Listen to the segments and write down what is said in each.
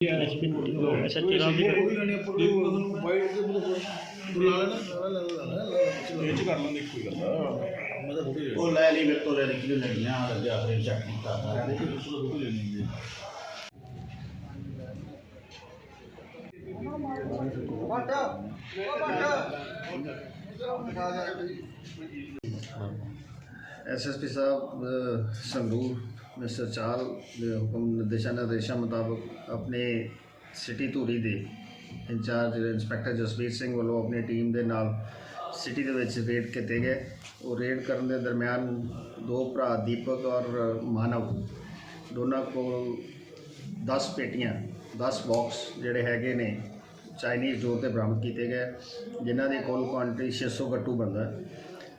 ਉਹ ਤੁਹਾਨੂੰ ਵਾਈਟ ਦੇ ਬੁਲਾ ਲੈਣਾ ਲਾ ਲੈਣਾ? ਲਾ ਲੈਣਾ ਇਹ ਚ ਕਰ ਲੈਂਦੇ ਕੋਈ ਗੱਲ ਮੈਂ ਤਾਂ ਫੋਟੋ ਉਹ ਲੈ ਲਈ ਮੇਰੇ ਤੋਂ ਲੈ ਲਈ ਕਿਉਂ ਲੈਣੀਆਂ? ਲੱਗਿਆ ਫਿਰ ਚੈੱਕ ਕੀਤਾ ਸਾਰਿਆਂ ਨੇ ਫੋਟੋ ਲੈਣੀ ਹੈ ਐਸਐਸਪੀ ਸਾਹਿਬ ਅ, ਸੰਗਰੂਰ ਮਿਸਟਰ ਚਾਲ ਦੇ ਹੁਕਮ ਨਿਰਦੇਸ਼ਾਂ ਨਿਰਦੇਸ਼ਾਂ ਮੁਤਾਬਕ ਆਪਣੇ ਸਿਟੀ ਧੂਰੀ ਦੇ ਇੰਚਾਰਜ ਇੰਸਪੈਕਟਰ ਜਸਵੀਰ ਸਿੰਘ ਵੱਲੋਂ ਆਪਣੀ ਟੀਮ ਦੇ ਨਾਲ ਸਿਟੀ ਦੇ ਵਿੱਚ ਰੇਡ ਕੀਤੇ ਗਏ। ਉਹ ਰੇਡ ਕਰਨ ਦੇ ਦਰਮਿਆਨ ਦੋ ਭਰਾ ਦੀਪਕ ਔਰ ਮਾਨਵ ਦੋਨਾਂ ਕੋਲ 10 ਪੇਟੀਆਂ 10 ਬਾਕਸ ਜਿਹੜੇ ਹੈਗੇ ਨੇ ਚਾਈਨੀਜ਼ ਡੋਰ ਤੇ ਬਰਾਮਦ ਕੀਤੇ ਗਏ ਜਿਨ੍ਹਾਂ ਦੀ ਕੁੱਲ ਕੁਆਂਟੀਟੀ 600 ਗੱਟੂ ਬਣਦਾ।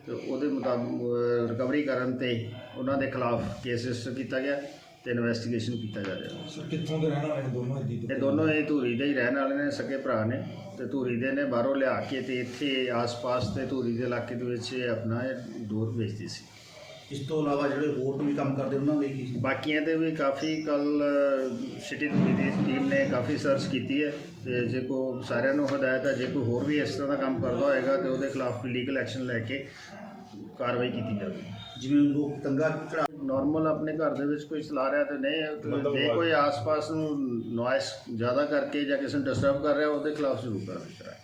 ਤੇ ਉਹਦੇ ਮੁਤਾਬਕ ਰਿਕਵਰੀ ਕਰਨ ਤੇ ਉਹਨਾਂ ਦੇ ਖਿਲਾਫ ਕੇਸ ਰਜਿਸਟਰ ਕੀਤਾ ਗਿਆ ਤੇ ਇਨਵੈਸਟੀਗੇਸ਼ਨ ਕੀਤਾ ਜਾ ਰਿਹਾ। ਸਰ ਕਿੱਥੋਂ ਦੇ ਰਹਿਣ ਵਾਲੇ ਨੇ? ਦੋਨੋਂ ਜੀ ਇਹ ਦੋਨੋਂ ਇਹ ਧੂਰੀ ਦੇ ਹੀ ਰਹਿਣ ਵਾਲੇ ਨੇ ਸਕੇ ਭਰਾ ਨੇ ਤੇ ਧੂਰੀ ਦੇ ਨੇ ਬਾਹਰੋਂ ਲਿਆ ਕੇ ਤੇ ਇੱਥੇ ਆਸ-ਪਾਸ ਤੇ ਧੂਰੀ ਦੇ ਇਲਾਕੇ ਦੇ ਵਿੱਚ ਇਹ ਆਪਣਾ ਡੋਰ ਵੇਚਦੀ ਸੀ। ਇਸ ਤੋਂ ਇਲਾਵਾ ਜਿਹੜੇ ਹੋਰ ਵੀ ਕੰਮ ਕਰਦੇ ਉਹਨਾਂ ਦੇ ਕੀ ਸੀ? ਬਾਕੀਆਂ ਤੇ ਵੀ ਕਾਫੀ ਕੱਲ ਸਿਟੀ ਦੀ ਟੀਮ ਨੇ ਕਾਫੀ ਸਰਚ ਕੀਤੀ ਹੈ ਤੇ ਜੇ ਕੋ ਸਾਰਿਆਂ ਨੂੰ ਹਦਾਇਤ ਹੈ ਜੇ ਕੋਈ ਹੋਰ ਵੀ ਇਸ ਤਰ੍ਹਾਂ ਦਾ ਕੰਮ ਕਰਦਾ ਹੋਏਗਾ ਤੇ ਉਹਦੇ ਖਿਲਾਫ ਵੀ ਲੀਗਲ ਐਕਸ਼ਨ ਲੈ ਕੇ ਕਾਰਵਾਈ ਕੀਤੀ ਜਾਵੇ ਜਿਵੇਂ ਲੋਕ ਤੰਗਾ ਚੜਾ ਨਾਰਮਲ ਆਪਣੇ ਘਰ ਦੇ ਵਿੱਚ ਕੋਈ ਚਲਾ ਰਿਹਾ ਤੇ ਨਹੀਂ ਜੇ ਕੋਈ ਆਸ-ਪਾਸ ਨੂੰ ਨੋਇਸ ਜ਼ਿਆਦਾ ਕਰਕੇ ਜਾਂ ਕਿਸੇ ਨੂੰ ਡਿਸਟਰਬ ਕਰ ਰਿਹਾ ਉਹਦੇ ਖਿਲਾਫ ਜ਼ਰੂਰ ਕਾਰਵਾਈ ਕਰਾਂਗੇ।